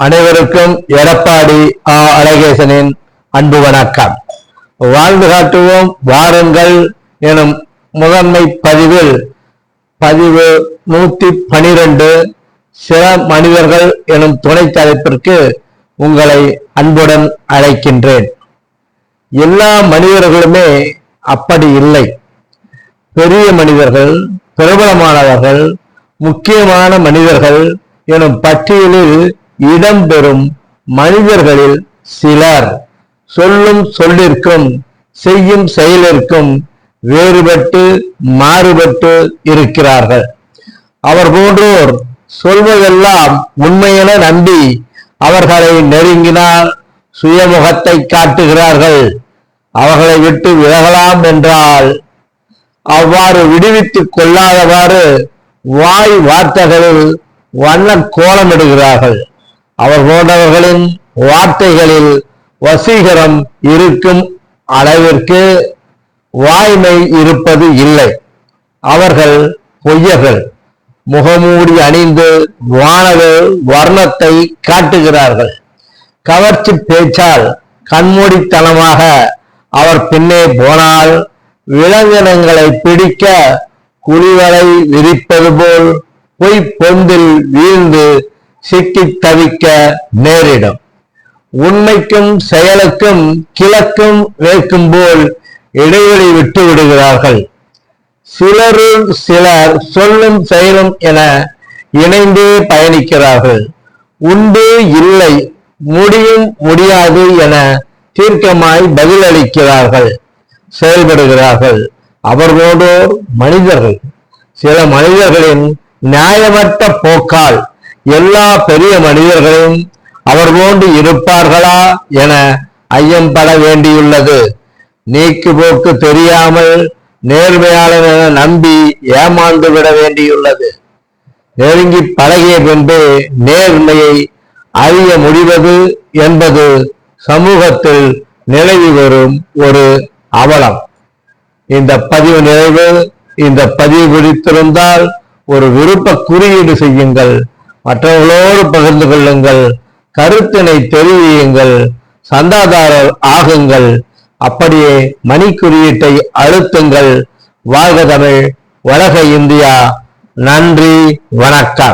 அனைவருக்கும் எடப்பாடி ஆ. அழகேசனின் அன்பு வணக்கம். வாழ்ந்து காட்டுவோம் வாருங்கள் எனும் முதன்மை பதிவில். பதிவு நூத்தி பனிரெண்டு சில மனிதர்கள் எனும் துணை தலைப்பிற்கு உங்களை அன்புடன் அழைக்கின்றேன். எல்லா மனிதர்களுமே அப்படி இல்லை. பெரிய மனிதர்கள் பிரபலமானவர்கள் முக்கியமான மனிதர்கள் எனும் பட்டியலில் இடம்பெறும் மனிதர்களில் சிலர் சொல்லும் சொல்லிற்கும் செய்யும் செயலிற்கும் வேறுபட்டு மாறுபட்டு இருக்கிறார்கள். அவர் போன்றோர் சொல்வதெல்லாம் உண்மையென நம்பி அவர்களை நெருங்கினால் சுயமுகத்தை காட்டுகிறார்கள். அவர்களை விட்டு விலகலாம் என்றால் அவ்வாறு விடுவித்துக் கொள்ளாதவாறு வாய் வார்த்தைகளில் வண்ண கோலமிடுகிறார்கள். அவர் போன்றவர்களின் வார்த்தைகளில் வசீகரம் இருக்கும் அளவிற்கு வாய்மை இருப்பது இல்லை. அவர்கள் பொய்யர்கள். முகமூடி அணிந்து வானவர் வர்ணத்தை காட்டுகிறார்கள். கவர்ச்சி பேச்சால் கண்மூடித்தனமாக அவர் பின்னே போனால் விலங்கினங்களை பிடிக்க குழிவலை விரிப்பது போல் பொய் பொந்தில் வீழ்ந்து சிக்கி தவிக்க நேரிடும். உண்மைக்கும் செயலுக்கும் கிழக்கும் வேக்கும் போல் இடைவெளி விட்டு விடுகிறார்கள். சிலரும் சிலர் சொல்லும் செயலும் என இணைந்தே பயணிக்கிறார்கள். உண்டு இல்லை முடியும் முடியாது என தீர்க்கமாய் பதிலளிக்கிறார்கள். செயல்படுகிறார்கள். அவர் மனிதர்கள். சில மனிதர்களின் நியாயமற்ற போக்கால் எல்லா பெரிய மனிதர்களும் அவர் போன்று இருப்பார்களா என ஐயம்பட வேண்டியுள்ளது. நீக்கு போக்கு தெரியாமல் நேர்மையாளர் என நம்பி ஏமாந்து விட வேண்டியுள்ளது. நெருங்கி பழகிய பின்பே நேர்மையை அறிய முடிவது என்பது சமூகத்தில் நிலவி வரும் ஒரு அவலம். இந்த பதிவு நிறைவு இந்த பதிவு பிடித்திருந்தால் ஒரு விருப்ப குறியீடு செய்யுங்கள். மற்றவர்களோடு பகிர்ந்து கொள்ளுங்கள் கருத்தினை தெரிவியுங்கள் சந்தாதாரர் ஆகுங்கள் அப்படியே மணி குறியீட்டை அழுத்துங்கள். வாழ்க தமிழ் உலக இந்தியா நன்றி வணக்கம்.